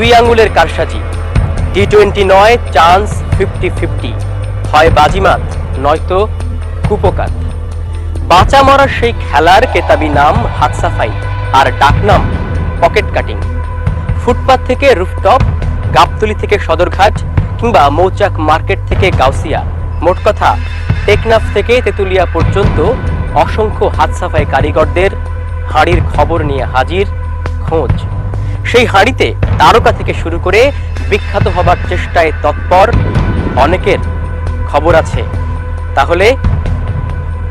দুই আঙ্গুলের কারসাজি। টি টোয়েন্টি নয়, চান্স ফিফটি ফিফটি। হয় বাজিমাত, নয়তো কুপকাত। বাঁচা মরার সেই খেলার কেতাবি নাম হাত সাফাই আর ডাকনাম পকেট কাটিং। ফুটপাথ থেকে রুফটপ, গাবতলি থেকে সদরঘাট কিংবা মৌচাক মার্কেট থেকে গাউসিয়া। মোট কথা, টেকনাফ থেকে তেতুলিয়া পর্যন্ত অসংখ্য হাত সাফাই কারিগরদের হাঁড়ির খবর নিয়ে হাজির, খোঁজ। সেই হাঁড়িতে তারকা থেকে শুরু করে বিখ্যাত হবার চেষ্টায় তৎপর অনেকের খবর আছে। তাহলে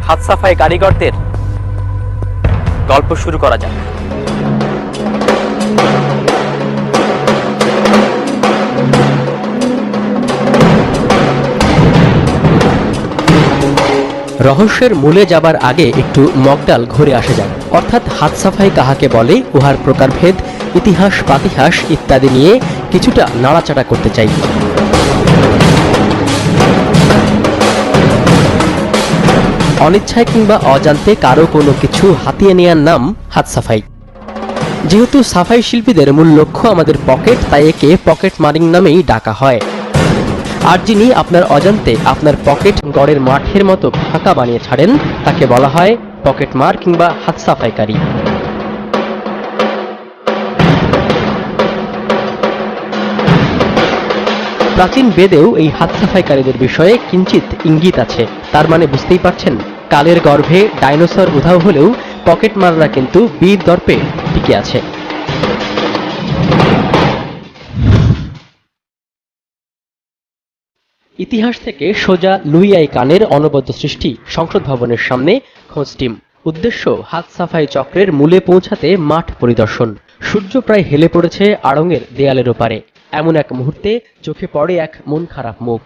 হাত সাফাই কারিগরদের গল্প শুরু করা যাক। রহস্যের মূলে যাবার আগে একটু মগডাল ঘুরে আসা যাক। অর্থাৎ হাত সাফাই কাহাকে বলে, উহার প্রকারভেদ ইতিহাস, পাতিহাস ইত্যাদি নিয়ে কিছুটা নাড়াচাড়া করতে চাই। অনিচ্ছায় কিংবা অজান্তে কারও কোনো কিছু হাতিয়ে নেওয়ার নাম হাত সাফাই। যেহেতু সাফাই শিল্পীদের মূল লক্ষ্য আমাদের পকেট, তাই একে পকেট মারিং নামেই ডাকা হয়। আর যিনি আপনার অজান্তে আপনার পকেট গড়ের মাঠের মতো ফাঁকা বানিয়ে ছাড়েন, তাকে বলা হয় পকেট মার কিংবা হাত সাফাইকারী। প্রাচীন বেদেও এই হাত সাফাইকারীদের বিষয়ে কিঞ্চিত ইঙ্গিত আছে। তার মানে বুঝতেই পারছেন, কালের গর্ভে ডাইনোসর উধাও হলেও পকেট মাররা কিন্তু বীর দর্পে টিকে আছে। ইতিহাস থেকে সোজা লুইয়াই কানের অনবদ্য সৃষ্টি সংসদ ভবনের সামনে খোঁজ টিম। উদ্দেশ্য হাত সাফাই চক্রের মূলে পৌঁছাতে মাঠ পরিদর্শন। সূর্য প্রায় হেলে পড়েছে আড়ঙের দেয়ালের ওপারে। এমন এক মুহূর্তে চোখে পড়ে এক মন খারাপ মুখ।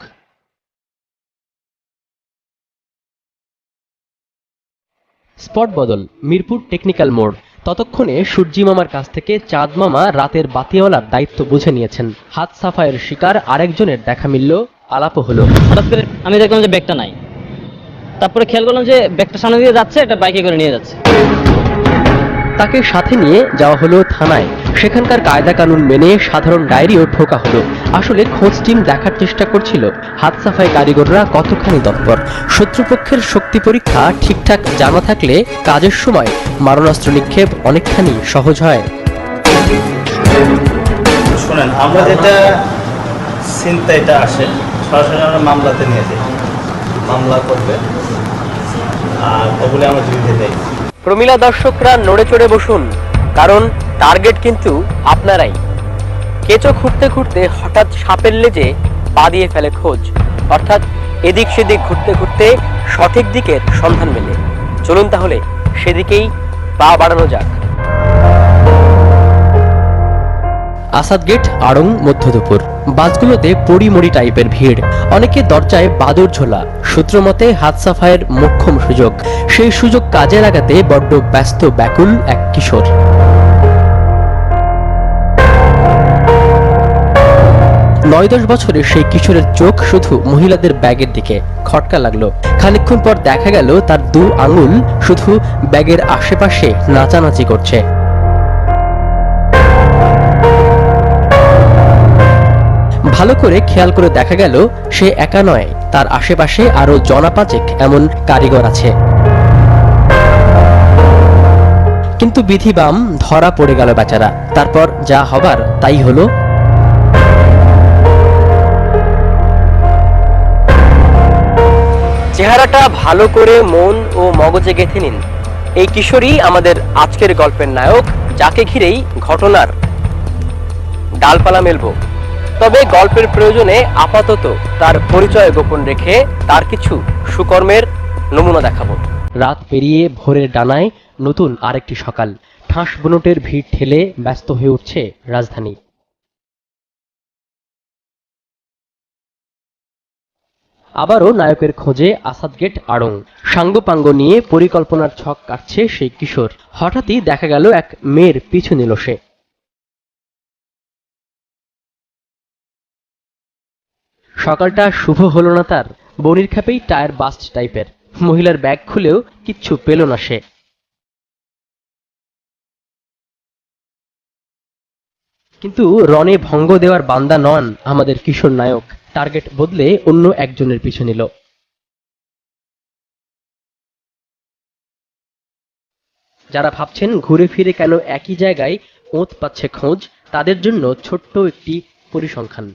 স্পট বদল মিরপুর টেকনিক্যাল মোড়। ততক্ষণে সূর্যি মামার কাছ থেকে চাঁদ মামা রাতের বাতিওয়ালার দায়িত্ব বুঝে নিয়েছেন। হাত সাফাইয়ের শিকার আরেকজনের দেখা মিলল আলাপও হলো। হঠাৎ করে আমি দেখলাম যে ব্যাগটা নাই। তারপরে খেয়াল করলাম যে ব্যাগটা সামনে দিয়ে যাচ্ছে একটা বাইকে করে নিয়ে যাচ্ছে। তাকে সাথে নিয়ে যাওয়া হলো থানায়। সেখানকার কায়দা কানুন মেনে সাধারণ ডায়েরিও ঠোকা হলো। আসলে খোঁজ টিম দেখার চেষ্টা করছিল। হাত সাফাই কারিগররা কতখানি তৎপর? শত্রুপক্ষের শক্তি পরীক্ষা ঠিকঠাক জানা থাকলে কাজের সময় মারণাস্ত্র নিক্ষেপ অনেকখানি সহজ হয়। শোনেন আমরা যেটা চিন্তা এটা আসে সরাসরি আমরা মামলাতে নিয়ে যাই। মামলা করবে আর ওগুলো আমরা দেয় প্রমিলা দর্শকরা নড়ে চড়ে বসুন। কারণ টার্গেট কিন্তু আপনারাই। কেঁচো খুঁড়তে খুঁড়তে হঠাৎ সাপের লেজে পা দিয়ে ফেলে খোঁজ। অর্থাৎ এদিক সেদিক ঘুরতে ঘুরতে সঠিক দিকের সন্ধান মেলে। চলুন তাহলে সেদিকেই পা বাড়ানো যাক। আসাদ গেট, আড়ং, মধ্য দুপুর। বাসগুলোতে পড়িমড়ি টাইপের ভিড়। অনেকে দরজায় বাদুর ঝোলা। সূত্রমতে হাত সাফাইয়ের মোক্ষম সুযোগ। সেই সুযোগ কাজে লাগাতে বড্ড ব্যস্ত ব্যাকুল এক কিশোর। নয় দশ বছরের সেই কিশোরের চোখ শুধু মহিলাদের ব্যাগের দিকে খটকা লাগল। খানিকক্ষণ পর দেখা গেল, তার দু আঙুল শুধু ব্যাগের আশেপাশে নাচানাচি করছে। ভালো করে খেয়াল করে দেখা গেল সে একা নয়, তার আশেপাশে আরও জনা পাঁচেক এমন কারিগর আছে। কিন্তু বিধিবাম ধরা পড়ে গেল বেচারা। তারপর যা হবার তাই হলো। চেহারাটা ভালো করে মন ও মগজে গেঁথে নিন। এই কিশোরী আমাদের আজকের গল্পের নায়ক, যাকে ঘিরেই ঘটনার ডালপালা মেলবো। তবে গল্পের প্রয়োজনে আপাতত তার পরিচয় গোপন রেখে তার কিছু সুকর্মের নমুনা দেখাবো। রাত পেরিয়ে ভোরের ডানায় নতুন আরেকটি সকাল। ঠাস বুনোটের ভিড় ঠেলে ব্যস্ত হয়ে উঠছে রাজধানী। আবারও নায়কের খোঁজে আসাদ গেট আড়ং। সাঙ্গপাঙ্গ নিয়ে পরিকল্পনার ছক কাটছে সেই কিশোর। হঠাৎই দেখা গেল এক মেয়ের পিছু নিল সে। সকালটা শুভ হলো না তার। বনির খাপেই টায়ার বাস্ট টাইপের মহিলার ব্যাগ খুলেও কিচ্ছু পেল না সে। কিন্তু রনে ভঙ্গ দেওয়ার বান্দা নন আমাদের কিশোর নায়ক। টার্গেট বদলে অন্য একজনের পিছু নিল। যারা ভাবছেন ঘুরে ফিরে কেন একই জায়গায় ওঁত পাচ্ছে খোঁজ, তাদের জন্য ছোট্ট একটি পরিসংখ্যান।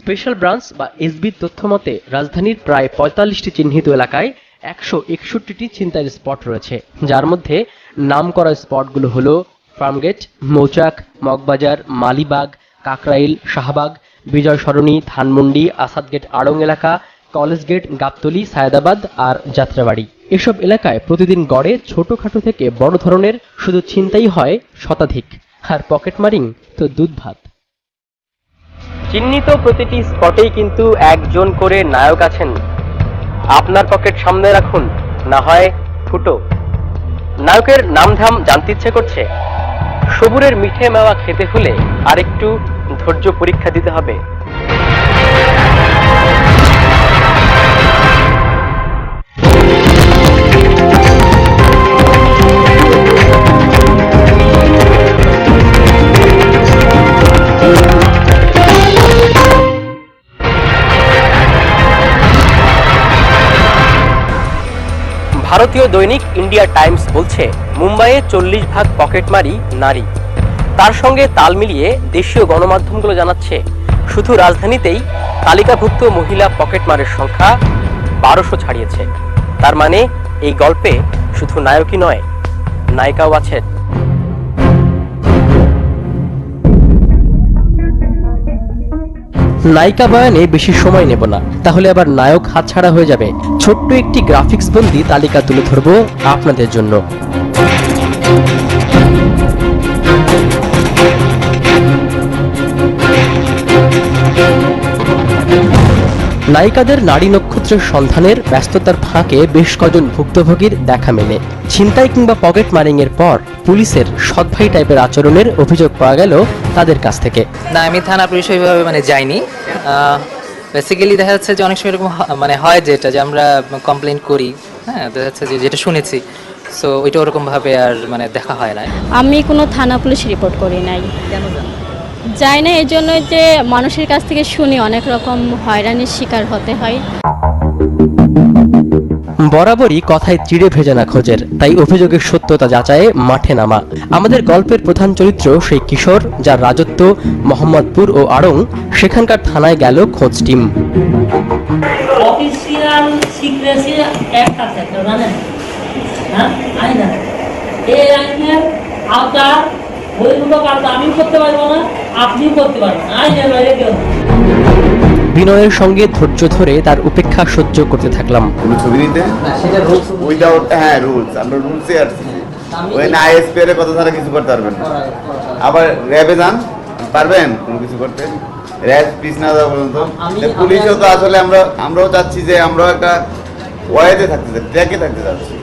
স্পেশাল ব্রাঞ্চ বা এসবির তথ্য মতে, রাজধানীর প্রায় পঁয়তাল্লিশটি চিহ্নিত এলাকায় একশো একষট্টিটি ছিনতাইয়ের স্পট রয়েছে। যার মধ্যে নাম করা স্পটগুলো হলো ফার্মগেট, মৌচাক, মগবাজার, মালিবাগ, কাকরাইল, শাহবাগ বিজয় সরণি ধানমন্ডি, আসাদগেট, আড়ং এলাকা কলেজ গেট গাবতলি, সায়দাবাদ আর যাত্রাবাড়ি। এসব এলাকায় প্রতিদিন গড়ে ছোটখাটো থেকে বড় ধরনের শুধু ছিনতাই হয় শতাধিক। আর পকেট মারিং তো দুধ ভাত। চিহ্নিত প্রতিটি স্পটেই কিন্তু একজন করে নায়ক আছেন। আপনার পকেট সামনে রাখুন, না হয় ফুটো। নায়কের নামধাম জানতে ইচ্ছে করছে। সবুরের মিঠে মেওয়া খেতে হলে আরেকটু ধৈর্য পরীক্ষা দিতে হবে। ভারতীয় দৈনিক ইন্ডিয়া টাইমস বলছে, মুম্বাইয়ে চল্লিশ ভাগ পকেটমারি নারী। তার সঙ্গে তাল মিলিয়ে দেশীয় গণমাধ্যমগুলো জানাচ্ছে, শুধু রাজধানীতেই তালিকাভুক্ত মহিলা পকেটমারের সংখ্যা বারোশো ছাড়িয়েছে। তার মানে এই গল্পে শুধু নায়কই নয়, নায়িকাও আছেন। নায়িকা বয়ানে বেশি সময় নেব না। তাহলে আবার নায়ক হাতছাড়া হয়ে যাবে। ছোট্ট একটি গ্রাফিক্স বন্দি তালিকা তুলে ধরবো আপনাদের জন্য। নায়িকাদের নারী নক্ষত্রের সন্ধানের ব্যস্ততার ফাঁকে বেশ কজন ভুক্তভোগীর দেখা মেলে। ছিনতাই কিংবা পকেট মারিং এর পর পুলিশের সৎভাই টাইপের আচরণের অভিযোগ পাওয়া গেল তাদের কাছ থেকে। না আমি থানা পুলিশ ওইভাবে মানে যাইনি। বেসিক্যালি দেখা যাচ্ছে যে অনেক সময় এরকম মানে হয় যেটা যে আমরা কমপ্লেন করি। হ্যাঁ দেখা যাচ্ছে যে যেটা শুনেছি। সো ওইটা ওরকম ভাবে আর মানে দেখা হয় না আমি কোনো থানা পুলিশ রিপোর্ট করি নাই। যাই না এই জন্য যে মানুষের কাছ থেকে শুনি অনেক রকম হয়রানির শিকার হতে হয়। বরাবরই কথায় চিড়ে ভেজে না খোঁজের তাই অভিযোগের সত্যতা যাচাইয়ে মাঠে নামা। আমাদের গল্পের প্রধান চরিত্র সেই কিশোর যার রাজত্ব মোহাম্মদপুর ও আড়ং সেখানকার থানায় গেল খোঁজ টিম। অফিসিয়াল সিক্রেসি অ্যাক্ট আছে একটা জানেন? হ্যাঁ? আইন। আছে এই আইনের আওতার বহির্ভূত কাজ আমিও করতে পারব না আপনিও করতে পারবেন আইনের বাইরে কেউ বিনয়ের সঙ্গে ধৈর্য ধরে তার উপেক্ষা সহ্য করতে থাকলাম। কোনো ছবি নিতে? উইদাউট হ্যাঁ রুলস আমরা রুলসে আসছি ওই না এর কথা ছাড়া কিছু করতে পারবেন না। আবার র্যাবে যান। পারবেন? কোনো কিছু করতে? র্যাব পিস না যাওয়া পর্যন্ত। পুলিশও তো আসলে আমরা আমরাও চাচ্ছি যে আমরাও একটা ওয়াইতে থাকতে চাচ্ছি ট্র্যাকে থাকতে চাচ্ছি।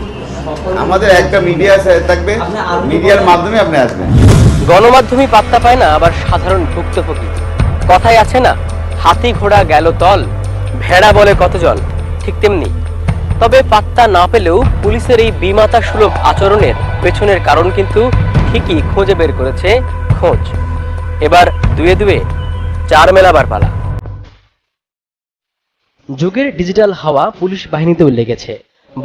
আমাদের একটা মিডিয়া থাকবে। মিডিয়ার মাধ্যমে আপনি আসবেন। গণমাধ্যমে পাত্তা পায় না আবার সাধারণ ভুক্তভোগী। কথায় আছে না, হাতি ঘোড়া গেল তল, ভেড়া বলে কত জল, ঠিক তেমনি। তবে পাত্তা না পেলেও পুলিশের এই বিমাতা সুলভ আচরণের পেছনের কারণ কিন্তু ঠিকই খোঁজে বের করেছে খোঁজ। এবার দুয়ে দুয়ে চার মেলাবার পালা। যুগের ডিজিটাল হাওয়া পুলিশ বাহিনীতেও লেগেছে।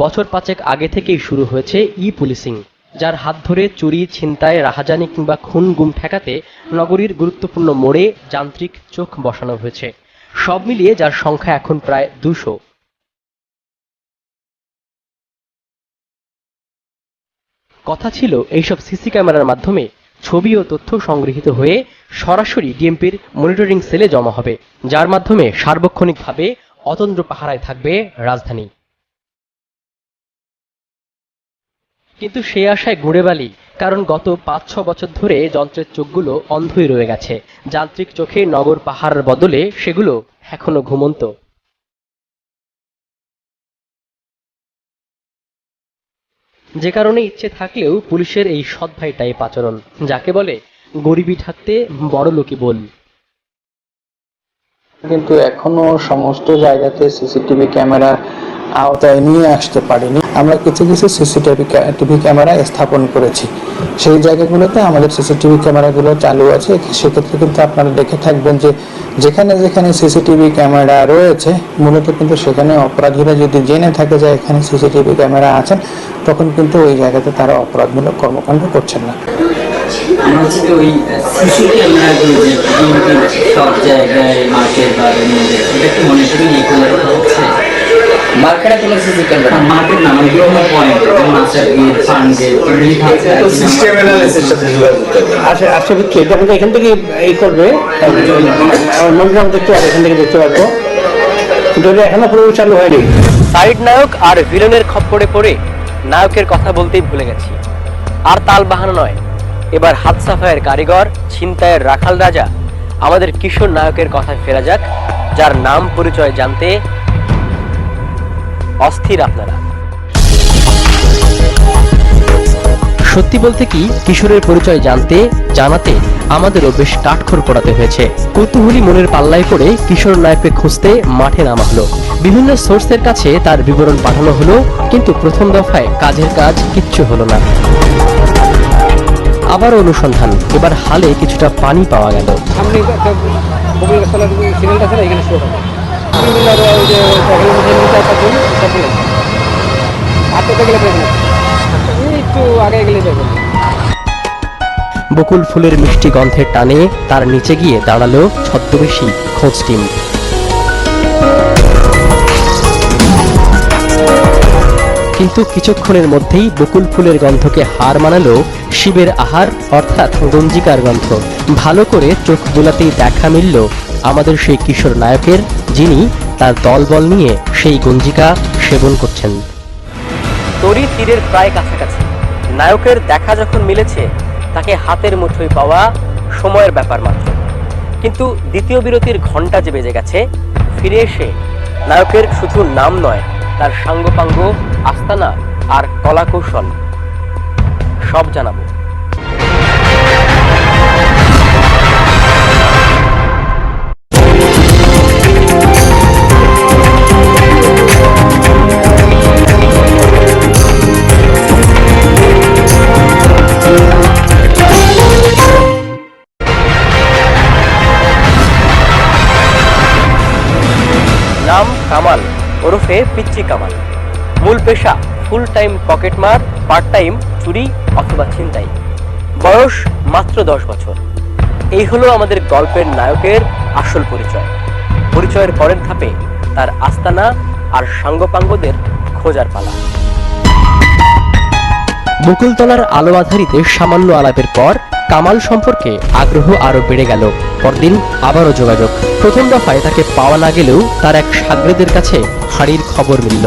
বছর পাঁচেক আগে থেকেই শুরু হয়েছে ই পুলিশিং যার হাত ধরে চুরি, ছিনতাই, রাহাজানি কিংবা খুন, গুম ঠেকাতে নগরীর গুরুত্বপূর্ণ মোড়ে যান্ত্রিক চোখ বসানো হয়েছে। সব মিলিয়ে যার সংখ্যা এখন প্রায় দুশো। কথা ছিল এইসব সিসি ক্যামেরার মাধ্যমে ছবি ও তথ্য সংগৃহীত হয়ে সরাসরি ডিএমপির মনিটরিং সেলে জমা হবে, যার মাধ্যমে সার্বক্ষণিকভাবে অতন্দ্র পাহারায় থাকবে রাজধানী। কিন্তু সে আশায় গুড়ে বালি, কারণ গত পাঁচ ছ বছর ধরে যন্ত্রের চোখগুলো অন্ধই রয়ে গেছে। যান্ত্রিক চোখে নগর পাহাড়ের বদলে সেগুলো এখনও ঘুমন্ত। যে কারণে ইচ্ছে থাকলেও পুলিশের এই সৎভাই টাইপ আচরণ যাকে বলে গরিবি থাকতে বড় লোকই বল কিন্তু এখনও সমস্ত জায়গাতে সিসিটিভি ক্যামেরা আওতায় নিয়ে আসতে পারিনি। আমরা কিছু কিছু সিসিটিভি টিভি ক্যামেরা স্থাপন করেছি। সেই জায়গাগুলোতে আমাদের সিসিটিভি ক্যামেরাগুলো চালু আছে। সেক্ষেত্রে কিন্তু আপনারা দেখে থাকবেন যে যেখানে যেখানে সিসিটিভি ক্যামেরা রয়েছে, মূলত কিন্তু সেখানে অপরাধীরা যদি জেনে থাকে যে এখানে সিসিটিভি ক্যামেরা আছেন তখন কিন্তু ওই জায়গাতে তারা অপরাধমূলক কর্মকাণ্ড করছেন না। আমরা ওই সব জায়গায় মার্কেটে কোনো? ক্যামেরা মার্কেট না মানে বিভিন্ন পয়েন্ট যেমন আছে গেট ফান গেট এগুলি থাকছে সিস্টেম সাথে যোগাযোগ আচ্ছা আচ্ছা বুঝছি। এখান থেকে এই করবে দেখতে এখান থেকে দেখতে পারব। কিন্তু এটা এখনও পুরো চালু হয়নি। সাইড নায়ক আর ভিলেনের খপ্পরে পড়ে নায়কের কথা বলতেই ভুলে গেছি। আর তাল বাহানো নয়। এবার হাত সাফায়ের কারিগর ছিনতাইয়ের রাখাল রাজা আমাদের কিশোর নায়কের কথায় ফেরা যাক যার নাম পরিচয় জানতে অস্থির আপনারা। সত্যি বলতে কি, কিশোরের পরিচয় জানতে, জানাতে আমাদেরও বেশ কাঠখড় পড়াতে হয়েছে। কৌতূহলী মনের পাল্লায় পড়ে কিশোর নায়ককে খুঁজতে মাঠে নামা হলো। বিভিন্ন সোর্সের কাছে তার বিবরণ পাঠানো হলো, কিন্তু প্রথম দফায় কাজের কাজ কিচ্ছু হলো না। আবার অনুসন্ধান, এবার হালে কিছুটা পানি পাওয়া গেল। সামনে এখানে শো হবে ক্রিমিনাল ওই যে এখানে মধ্যে নিতে বকুল ফুলের মিষ্টি গন্ধের টানে তার নিচে গিয়ে দাঁড়াল ছদ্মবেশী খোঁজ টিম। কিন্তু কিছুক্ষণের মধ্যেই বকুল ফুলের গন্ধকে হার মানালো শিবের আহার, অর্থাৎ গঞ্জিকার গন্ধ। ভালো করে চোখ বোলাতেই দেখা মিলল আমাদের সেই কিশোর নায়কের, যিনি তার দলবল নিয়ে সেই গঞ্জিকা সেবন করছেন। তরি তীরের প্রায় কাছাকাছি। নায়কের দেখা যখন মিলেছে, তাকে হাতের মুঠোয় পাওয়া সময়ের ব্যাপার মাত্র। কিন্তু দ্বিতীয় বিরতির ঘণ্টা যে বেজে গেছে, ফিরে এসে নায়কের শুধু নাম নয়, তার সাঙ্গপাঙ্গ, আস্তানা আর কলা কৌশল সব জানাব। কামাল, ওরফে পিচ্চি কামাল। মূল পেশা ফুল টাইম পকেটমার পার্ট টাইম চুরি অথবা ছিনতাই। বয়স মাত্র দশ বছর। এই হলো আমাদের গল্পের নায়কের আসল পরিচয়। পরিচয়ের পরের ধাপে তার আস্তানা আর সাঙ্গপাঙ্গদের খোঁজার পালা। বকুলতলার আলো আধারিতে সামান্য আলাপের পর কামাল সম্পর্কে আগ্রহ আরও বেড়ে গেল। পরদিন আবারও যোগাযোগ। প্রথম দফায় তাকে পাওয়া না গেলেও তার এক সাগরেদের কাছে হাড়ির খবর মিলল।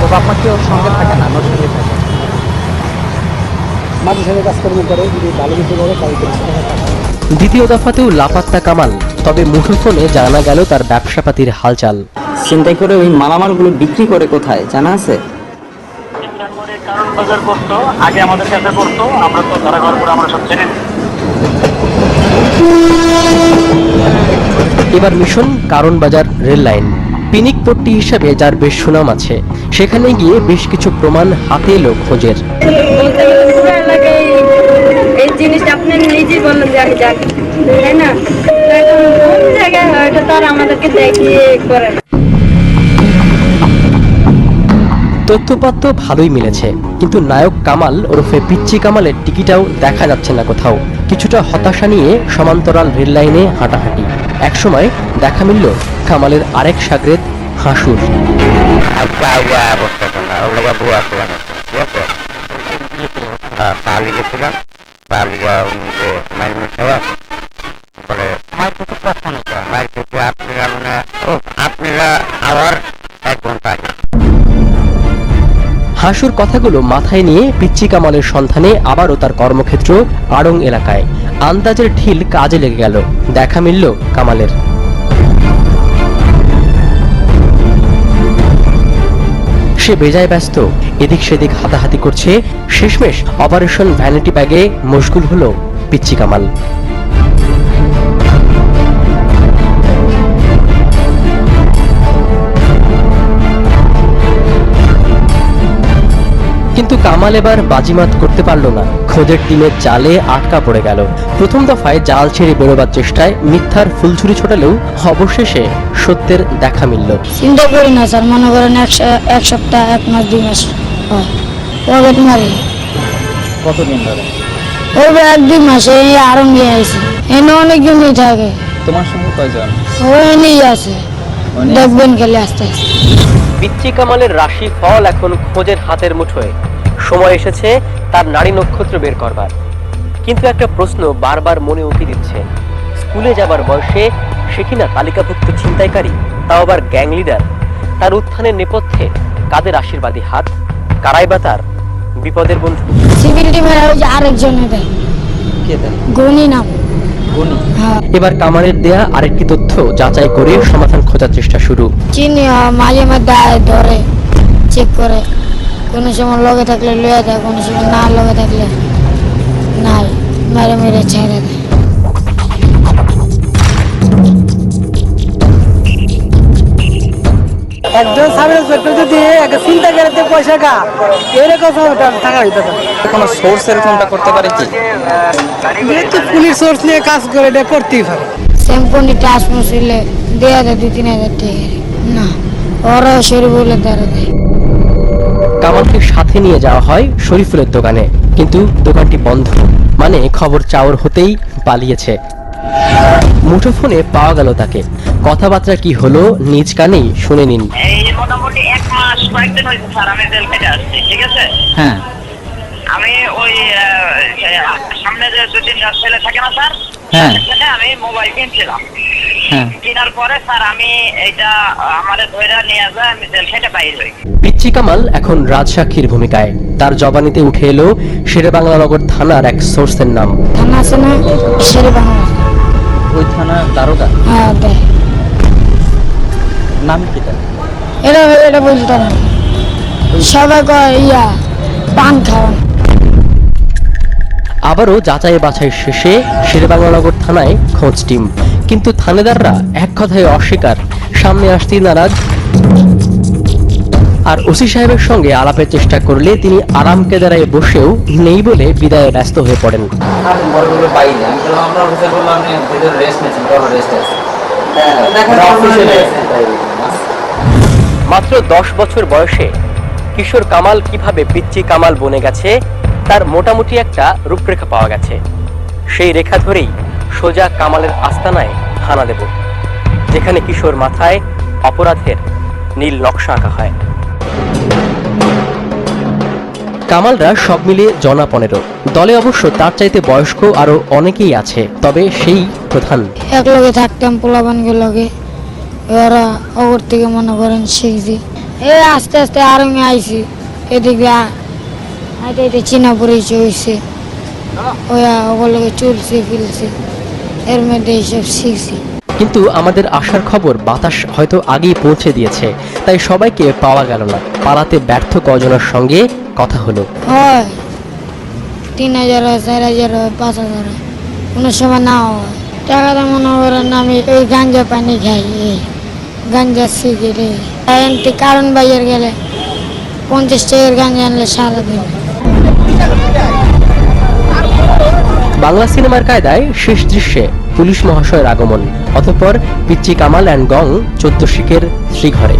তো ওর সঙ্গে থাকে না আমার সঙ্গে থাকে। মাঝে সাথে কাজকর্ম করে যদি ভালো কিছু করে দ্বিতীয় দফাতেও লাপাত্তা কামাল তবে মুঠোফোনে জানা গেল তার ব্যবসাপাতির হালচাল। চিন্তাই করে ওই মালামালগুলো বিক্রি করে কোথায় জানা আছে? এবার মিশন কারণ বাজার রেল লাইন। পিনিক পট্টি হিসাবে যার বেশ সুনাম আছে সেখানে গিয়ে বেশ কিছু প্রমাণ হাতে এলো খোঁজের। এই জিনিসটা আপনি নিজেই বললেন যে আমি জানি তাই না? তো এখন কোন জায়গায় হয় এটা তো আর আমাদেরকে দেখিয়ে করে না। তথ্যপাত্র ভালোই মিলেছে, কিন্তু নায়ক কামাল ওরফে পিচ্চি কামালের টিকিটাও দেখা যাচ্ছে না কোথাও। কিছুটা হতাশা নিয়ে সমান্তরাল রেল লাইনে হাঁটাহাঁটি। একসময় দেখা মিলল কামালের আরেক সাগরেদ হাসুর। হাসুর কথাগুলো মাথায় নিয়ে পিচ্চি কামালের সন্ধানে আবারও তার কর্মক্ষেত্র আড়ং এলাকায়। আন্দাজের ঢিল কাজে লেগে গেল। দেখা মিলল কামালের। সে বেজায় ব্যস্ত। এদিক সেদিক হাতাহাতি করছে। শেষমেশ অপারেশন ভ্যানিটি ব্যাগে মশগুল হলো পিচ্চি কামাল। কিন্তু কামাল এবার বাজিমাত করতে পারল না। খোঁজের টিমের জালে আটকা পড়ে গেল। প্রথম দফায় জাল ছেড়ে বেরোবার চেষ্টায় মিথ্যার ফুলছুরি ছোটালেও অবশেষে সত্যের দেখা মিলল। চিন্তা করি না স্যার মনে করেন এক এক সপ্তাহ এক মাস দুই মাস মারি। কতদিন ধরে? ওই এক দুই মাসে এই আরও নিয়ে আইসি এনে অনেকজনই থাকে। তোমার সঙ্গে কয়জন? ও এনেই আছে। দেখবেন খেলে আস্তে আস্তে। পিচ্চি কামালের রাশি ফল এখন খোঁজের হাতের মুঠোয়। সময় এসেছে তার নারী নক্ষত্র বের করবার। কিন্তু একটা প্রশ্ন বারবার মনে উঠে দিচ্ছে। স্কুলে যাবার বয়সে সে কিনা তালিকাভুক্ত ছিনতাইকারী? তাও আবার গ্যাং লিডার। তার উত্থানের নেপথ্যে কাদের আশীর্বাদী হাত? কারাই বা তার? বিপদের বন্ধু। সিভিল টিমের ওই যে আরেকজনে দেয়? গনি নাম এবার কামারের দেয়া আরেকটি তথ্য যাচাই করে সমাধান খোঁজার চেষ্টা শুরু। চিনি মাঝে মাঝে ধরে চেক করে। কোনো সময় লগে থাকলে লয়ে দেয়, কোনো সময় না লগে থাকলে নাই। মেরে মেরে, ছেড়ে দেয়। একজন সাব ইন্সপেক্টর যদি একটা চিন্তা করে পয়সা কা এরকম টাকা হইতে কোনো সোর্স এরকমটা করতে পারে কি? যেহেতু পুলিশ সোর্স নিয়ে কাজ করে এটা করতেই পারে। শ্যাম্পুনি টাস মুসিলে দেয়া দেয় দুই তিন হাজার টাকা না ওরা শরীর বলে তারা দেয়। কামালকে সাথে নিয়ে যাওয়া হয় শরীফুলের দোকানে? কিন্তু দোকানটি বন্ধ। মানে খবর চাওর হতেই পালিয়েছে। মুঠোফোনে পাওয়া গেল তাকে। কথাবার্তা কি হলো? নিজ কানেই শুনে নিন। এই মোটামুটি এক মাস কয়েকদিন হয়েছে স্যার আমি জেল খেটে আসছি ঠিক আছে? হ্যাঁ। আমি ওই সামনে যে দু তিনটা ছেলে থাকে না স্যার হ্যাঁ। আমি মোবাইল কিনছিলাম। হ্যাঁ। কেনার পরে স্যার আমি এটা আমাদের ধরে নিয়ে যায় আমি জেল খেটে বাইর হই। পিচ্চি কামাল এখন রাজসাক্ষীর ভূমিকায়। তার জবানিতে উঠে এলো শেরে বাংলানগর থানার এক সোর্সের নাম। থানা আছে না? শেরে বাংলা ওই থানা দারোগা? হ্যাঁ নাম কি তার? এটা এটা বলতে সবাই কয় ইয়া পান খাওয়ান আবারও যাচাই বাছাই শেষে শেরেবাংলানগর থানায় খোঁজ টিম। কিন্তু থানেদাররা এক কথায় অস্বীকার। সামনে আসতেই নারাজ। আর ওসি সাহেবের সঙ্গে আলাপের চেষ্টা করলে তিনি আরাম কেদারায় বসেও নেই বলে বিদায়ে ব্যস্ত হয়ে পড়েন। আর মাত্র দশ বছর বয়সে কিশোর কামাল কীভাবে পিচ্চি কামাল বনে গেছে, তার মোটামুটি একটা রূপরেখা পাওয়া গেছে। সেই রেখা ধরেই সোজা কামালের আস্তানায় হানা দেব, যেখানে কিশোর মাথায় অপরাধের নীল নকশা আঁকা হয়। কামালরা সব মিলিয়ে জনা পনেরো। দলে অবশ্য তার চাইতে বয়স্ক আরও অনেকেই আছে, তবে সেই প্রধান। এক লগে থাকতাম লগে। ওরা ওর থেকে মনে করেন শিখছি। এ আস্তে আস্তে আরও আইছি। এদিকে আইতে আইতে চিনা পরিচয় হয়েছে ওয়া ওগুলো লগে চলছে ফিলছে। এর মধ্যে এইসব শিখছি। কিন্তু আমাদের আসার খবর বাতাস হয়তো আগেই পৌঁছে দিয়েছে। তাই সবাইকে পাওয়া গেল না। পালাতে ব্যর্থ কজনের সঙ্গে কথা হলো। হয়। তিন হাজার হয় চার হাজার হয় পাঁচ হাজার হয়। কোনো সময় না হয়। টাকাটা মনে করেন আমি ওই গাঞ্জা পানি খাই এই। গাঞ্জা সিগারেট এনতে কারণ বাইয়ের গেলে পঞ্চাশ টাকার গাঞ্জা আনলে সারাদিন বাংলা সিনেমার কায়দায় শেষ দৃশ্যে পুলিশ মহাশয়ের আগমন, অতঃপর পিচ্চি কামাল অ্যান্ড গং চোদ্দ শিখের শ্রীঘরে।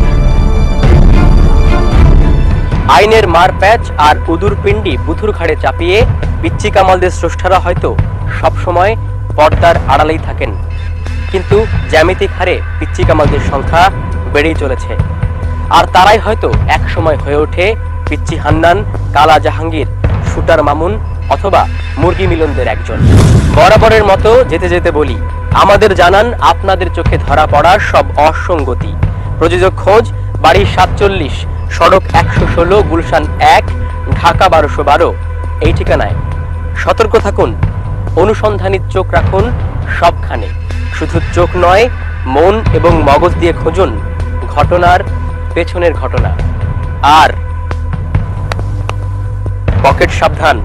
আইনের মারপ্যাচ আর উদুর পিণ্ডি বুথুর ঘাড়ে চাপিয়ে পিচ্চি কামালদের স্রষ্টারা হয়তো সবসময় পর্দার আড়ালেই থাকেন। কিন্তু জ্যামিতিক হারে পিচ্চি কামালদের সংখ্যা বেড়েই চলেছে। আর তারাই হয়তো এক সময় হয়ে ওঠে পিচ্চি হান্নান, কালা জাহাঙ্গীর, শুটার মামুন অথবা মুরগি মিলনদের একজন। বরাবরের মতো যেতে যেতে বলি, আমাদের জানান আপনাদের চোখে ধরা পড়া সব অসঙ্গতি। প্রযোজক খোঁজ, বাড়ি সাতচল্লিশ, সড়ক একশো ষোলো, গুলশান এক, ঢাকা বারোশো বারো, এই ঠিকানায়। সতর্ক থাকুন অনুসন্ধানী চোখ রাখুন সবখানে। শুধু চোখ নয় মন এবং মগজ দিয়ে খুঁজুন ঘটনার পেছনের ঘটনা। আর পকেট সাবধান।